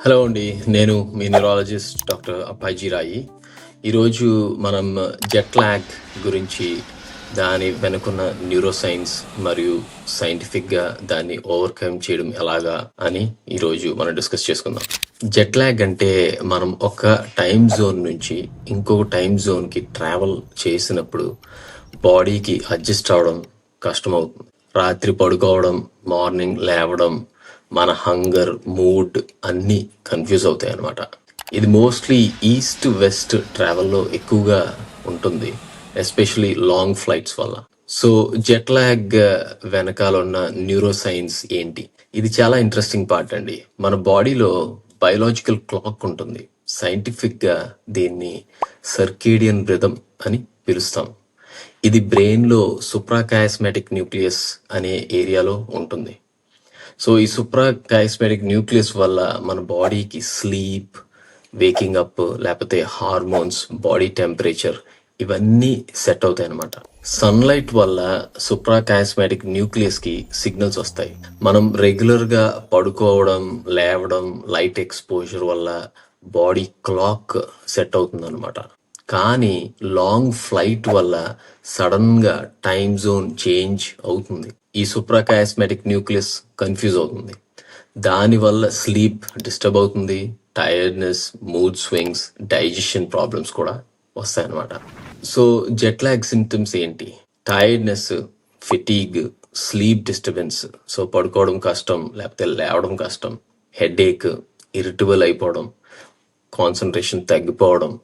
Hello అండి నేను మీ neurologist doctor Appaji రాయి. ఈరోజు మనం జెట్ ల్యాగ్ గురించి దాని వెనుకున్న న్యూరో సైన్స్ మరియు సైంటిఫిక్గా దాన్ని ఓవర్కమ్ చేయడం ఎలాగా అని ఈరోజు మనం డిస్కస్ చేసుకుందాం. జెట్ ల్యాగ్ అంటే మనం ఒక టైం జోన్ నుంచి ఇంకొక టైం జోన్కి ట్రావెల్ చేసినప్పుడు బాడీకి అడ్జస్ట్ అవడం కష్టమవుతుంది. రాత్రి పడుకోవడం మార్నింగ్ లేవడం మన హంగర్ మూడ్ అన్నీ కన్ఫ్యూజ్ అవుతాయి అన్నమాట ఇది మోస్ట్లీ ఈస్ట్ వెస్ట్ ట్రావెల్లో ఎక్కువగా ఉంటుంది ఎస్పెషలీ లాంగ్ ఫ్లైట్స్ వల్ల. సో జెట్ లాగ్ వెనకాల ఉన్న న్యూరో సైన్స్ ఏంటి? ఇది చాలా ఇంట్రెస్టింగ్ పార్ట్ అండి. మన బాడీలో బయలాజికల్ క్లాక్ ఉంటుంది. సైంటిఫిక్గా దీన్ని సర్కేడియన్ రిథమ్ అని పిలుస్తాం. ఇది బ్రెయిన్లో లో న్యూక్లియస్ అనే ఏరియాలో ఉంటుంది. సో ఈ సుప్రాకాస్మాటిక్ న్యూక్లియస్ వల్ల మన బాడీకి స్లీప్ వేకింగ్ అప్ లేకపోతే హార్మోన్స్ బాడీ టెంపరేచర్ ఇవన్నీ సెట్ అవుతాయి అనమాట సన్లైట్ వల్ల సుప్రాకాస్మాటిక్ న్యూక్లియస్కి సిగ్నల్స్ వస్తాయి. మనం రెగ్యులర్గా పడుకోవడం లేవడం లైట్ ఎక్స్పోజర్ వల్ల బాడీ క్లాక్ సెట్ అవుతుంది అనమాట కానీ లాంగ్ ఫ్లైట్ వల్ల సడన్గా టైం జోన్ చేంజ్ అవుతుంది. ఈ సుప్రాకాస్మాటిక్ న్యూక్లియస్ కన్ఫ్యూజ్ అవుతుంది. దానివల్ల స్లీప్ డిస్టర్బ్ అవుతుంది tiredness mood swings digestion problems కూడా వస్తాయన్నమాట. సో జెట్ లాగ్ సిమ్టమ్స్ ఏంటి? Tiredness fatigue sleep disturbance so పడుకోవడం కష్టం లేకపోతే లేవడం కష్టం హెడేక్ ఇరిటబుల్ అయిపోవడం కాన్సన్ట్రేషన్ తగ్గిపోవడం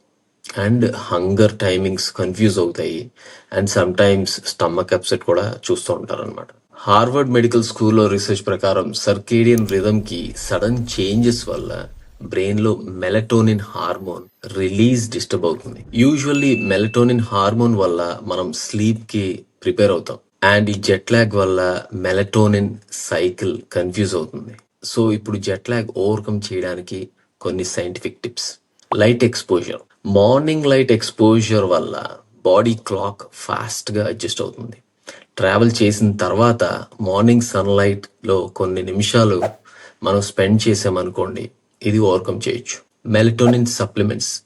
అండ్ హంగర్ టైమింగ్స్ కన్ఫ్యూజ్ అవుతాయి. And sometimes stomach upset కూడా చూస్తూ ఉంటారు అనమాట హార్వర్డ్ మెడికల్ స్కూల్లో రీసెర్చ్ ప్రకారం సర్కేడియన్ రిధమ్కి సడన్ చేంజెస్ వల్ల బ్రెయిన్లో మెలటోనిన్ హార్మోన్ రిలీజ్ డిస్టర్బ్ అవుతుంది. యూజువల్లీ మెలటోనిన్ హార్మోన్ వల్ల మనం స్లీప్కి ప్రిపేర్ అవుతాం. అండ్ ఈ జెట్ లాగ్ వల్ల మెలటోనిన్ సైకిల్ కన్ఫ్యూజ్ అవుతుంది. సో ఇప్పుడు జెట్ లాగ్ ఓవర్కమ్ చేయడానికి కొన్ని scientific tips. Light exposure. Morning light exposure వల్ల బాడీ క్లాక్ ఫాస్ట్గా అడ్జస్ట్ అవుతుంది. ట్రావెల్ చేసిన తర్వాత మార్నింగ్ సన్లైట్లో కొన్ని నిమిషాలు మనం స్పెండ్ చేసామనుకోండి ఇది ఓవర్కమ్ చేయొచ్చు. Melatonin supplements.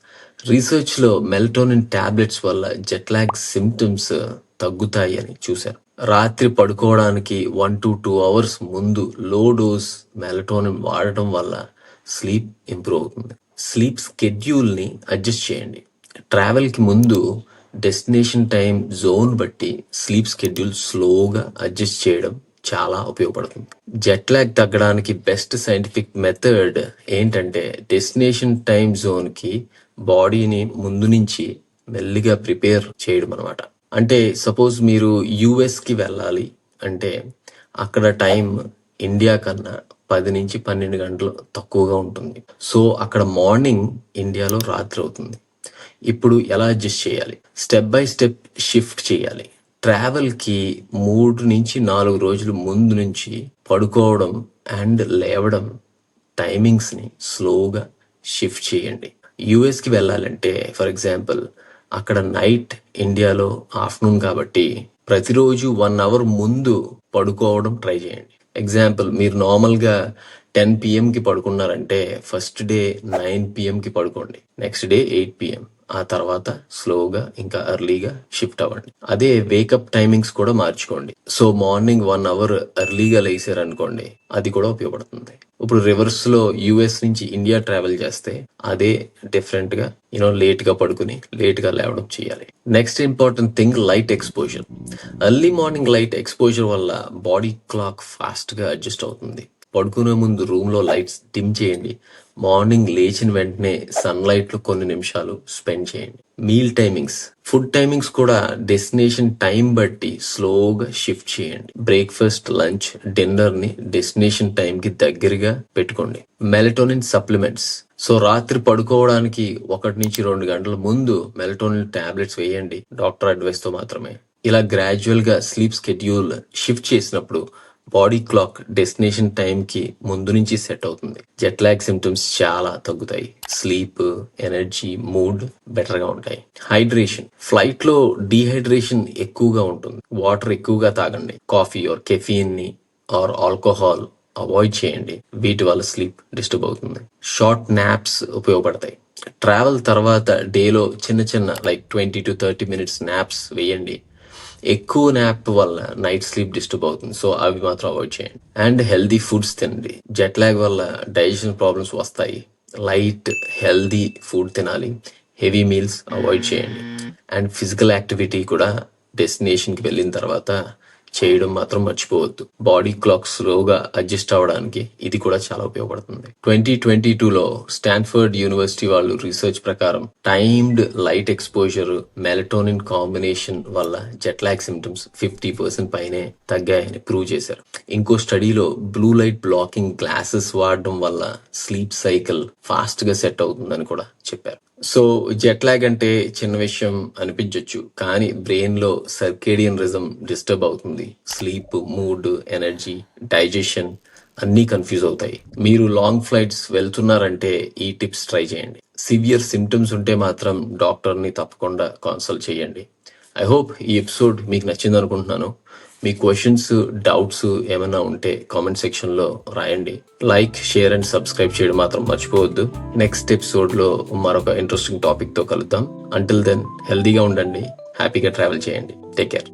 రీసెర్చ్లో మెలటోనిన్ టాబ్లెట్స్ వల్ల జెట్లాగ్ సిమ్టమ్స్ తగ్గుతాయి అని చూశారు రాత్రి పడుకోవడానికి వన్ టు టూ అవర్స్ ముందు లో డోస్ మెలటోనిన్ వాడటం వల్ల స్లీప్ ఇంప్రూవ్ అవుతుంది. స్లీప్ స్కెడ్యూల్ని అడ్జస్ట్ చేయండి. ట్రావెల్కి ముందు డెస్టినేషన్ టైం జోన్ బట్టి స్లీప్ స్కెడ్యూల్ స్లోగా అడ్జస్ట్ చేయడం చాలా ఉపయోగపడుతుంది. జెట్ లాగ్ తగ్గడానికి బెస్ట్ సైంటిఫిక్ మెథడ్ ఏంటంటే డెస్టినేషన్ టైం జోన్కి బాడీని ముందు నుంచి మెల్లిగా ప్రిపేర్ చేయడం అనమాట అంటే సపోజ్ మీరు యుఎస్కి వెళ్ళాలి అంటే అక్కడ టైం ఇండియా కన్నా పది నుంచి పన్నెండు గంటలు తక్కువగా ఉంటుంది. సో అక్కడ మార్నింగ్ ఇండియాలో రాత్రి అవుతుంది. ఇప్పుడు ఎలా అడ్జస్ట్ చేయాలి? స్టెప్ బై స్టెప్ షిఫ్ట్ చేయాలి. ట్రావెల్కి మూడు నుంచి నాలుగు రోజులు ముందు నుంచి పడుకోవడం అండ్ లేవడం టైమింగ్స్ని స్లోగా షిఫ్ట్ చేయండి. యుఎస్కి వెళ్ళాలంటే ఫర్ ఎగ్జాంపుల్ అక్కడ నైట్ ఇండియాలో ఆఫ్టర్నూన్ కాబట్టి ప్రతిరోజు వన్ అవర్ ముందు పడుకోవడం ట్రై చేయండి. ఎగ్జాంపుల్ మీరు నార్మల్గా టెన్ పిఎం కి పడుకున్నారంటే ఫస్ట్ డే నైన్ పిఎం కి పడుకోండి. నెక్స్ట్ డే ఎయిట్ పిఎం ఆ తర్వాత స్లోగా ఇంకా ఎర్లీగా షిఫ్ట్ అవ్వండి. అదే వేకప్ టైమింగ్స్ కూడా మార్చుకోండి. సో మార్నింగ్ వన్ అవర్ ఎర్లీగా లేసారు అనుకోండి అది కూడా ఉపయోగపడుతుంది. ఇప్పుడు రివర్స్లో యుఎస్ నుంచి ఇండియా ట్రావెల్ చేస్తే అదే డిఫరెంట్గా యూనో లేట్గా పడుకుని లేట్గా లేవడం చేయాలి. Next important thing light exposure. Early morning light exposure వల్ల బాడీ క్లాక్ ఫాస్ట్గా అడ్జస్ట్ అవుతుంది. పడుకునే ముందు రూమ్లో లైట్స్ డిమ్ చేయండి. మార్నింగ్ లేచిన వెంటనే సన్లైట్లు కొన్ని నిమిషాలు స్పెండ్ చేయండి. మీల్ టైమింగ్స్ ఫుడ్ టైమింగ్స్ కూడా డెస్టినేషన్ టైం బట్టి స్లోగా షిఫ్ట్ చేయండి. బ్రేక్ఫాస్ట్ లంచ్ డిన్నర్ని డెస్టినేషన్ టైం కి దగ్గరగా పెట్టుకోండి. మెలటోనిన్ సప్లిమెంట్స్ సో రాత్రి పడుకోవడానికి ఒకటి నుంచి రెండు గంటల ముందు మెలటోనిన్ టాబ్లెట్స్ వేయండి. డాక్టర్ అడ్వైస్తో మాత్రమే. ఇలా గ్రాడ్యువల్గా స్లీప్ స్కెడ్యూల్ షిఫ్ట్ చేసినప్పుడు బాడీ క్లాక్ డెస్టినేషన్ టైం కి ముందు నుంచి సెట్ అవుతుంది. జెట్ లాగ్ సిమ్టమ్స్ చాలా తగ్గుతాయి. స్లీప్ ఎనర్జీ మూడ్ బెటర్గా ఉంటాయి. హైడ్రేషన్ ఫ్లైట్లో డీహైడ్రేషన్ ఎక్కువగా ఉంటుంది. వాటర్ ఎక్కువగా తాగండి. కాఫీ ఆర్ కెఫీన్ని ఆర్ ఆల్కహాల్ అవాయిడ్ చేయండి. వీటి వల్ల స్లీప్ డిస్టర్బ్ అవుతుంది. షార్ట్ నాప్స్ ఉపయోగపడతాయి. ట్రావెల్ తర్వాత డేలో చిన్న చిన్న like twenty to thirty minutes naps వేయండి. ఎక్కువ నాప్ వల్ల నైట్ స్లీప్ డిస్టర్బ్ అవుతుంది. సో అవి మాత్రం అవాయిడ్ చేయండి. అండ్ హెల్దీ ఫుడ్స్ తినండి. జెట్ లాగ్ వల్ల డైజెషన్ ప్రాబ్లమ్స్ వస్తాయి. లైట్ హెల్దీ ఫుడ్ తినాలి. హెవీ మీల్స్ అవాయిడ్ చేయండి. అండ్ ఫిజికల్ యాక్టివిటీ కూడా డెస్టినేషన్కి వెళ్ళిన తర్వాత చేయడం మాత్రం మర్చిపోవద్దు. బాడీ క్లాక్ స్లోగా అడ్జస్ట్ అవ్వడానికి ఇది కూడా చాలా ఉపయోగపడుతుంది. ట్వంటీ ట్వంటీ టూలో స్టాన్ఫర్డ్ యూనివర్సిటీ వాళ్ళు రీసెర్చ్ ప్రకారం timed light exposure melatonin combination వల్ల జెట్లాక్ సిమ్టమ్స్ ఫిఫ్టీ పర్సెంట్ పైనే తగ్గాయని ప్రూవ్ చేశారు. ఇంకో స్టడీలో బ్లూ లైట్ బ్లాకింగ్ గ్లాసెస్ వాడడం వల్ల స్లీప్ సైకిల్ ఫాస్ట్గా సెట్ అవుతుందని కూడా చెప్పారు. సో జెట్ లాగ్ అంటే చిన్న విషయం అనిపించవచ్చు కానీ బ్రెయిన్లో సర్కేడియన్ రిజం డిస్టర్బ్ అవుతుంది. స్లీప్ మూడ్ ఎనర్జీ డైజెషన్ అన్నీ కన్ఫ్యూజ్ అవుతాయి. మీరు లాంగ్ ఫ్లైట్స్ వెళ్తున్నారంటే ఈ టిప్స్ ట్రై చేయండి. సివియర్ సిమ్టమ్స్ ఉంటే మాత్రం డాక్టర్ని తప్పకుండా కన్సల్ట్ చేయండి. ఐ హోప్ ఈ ఎపిసోడ్ మీకు నచ్చింది అనుకుంటున్నాను మీ క్వశ్చన్స్ డౌట్స్ ఏమైనా ఉంటే కామెంట్ సెక్షన్లో రాయండి. లైక్ షేర్ అండ్ సబ్స్క్రైబ్ చేయడం మాత్రం మర్చిపోవద్దు. నెక్స్ట్ ఎపిసోడ్లో మరొక ఇంట్రెస్టింగ్ టాపిక్తో కలుద్దాం. అంటిల్ దెన్ హెల్దీగా ఉండండి. హ్యాపీగా ట్రావెల్ చేయండి. Take care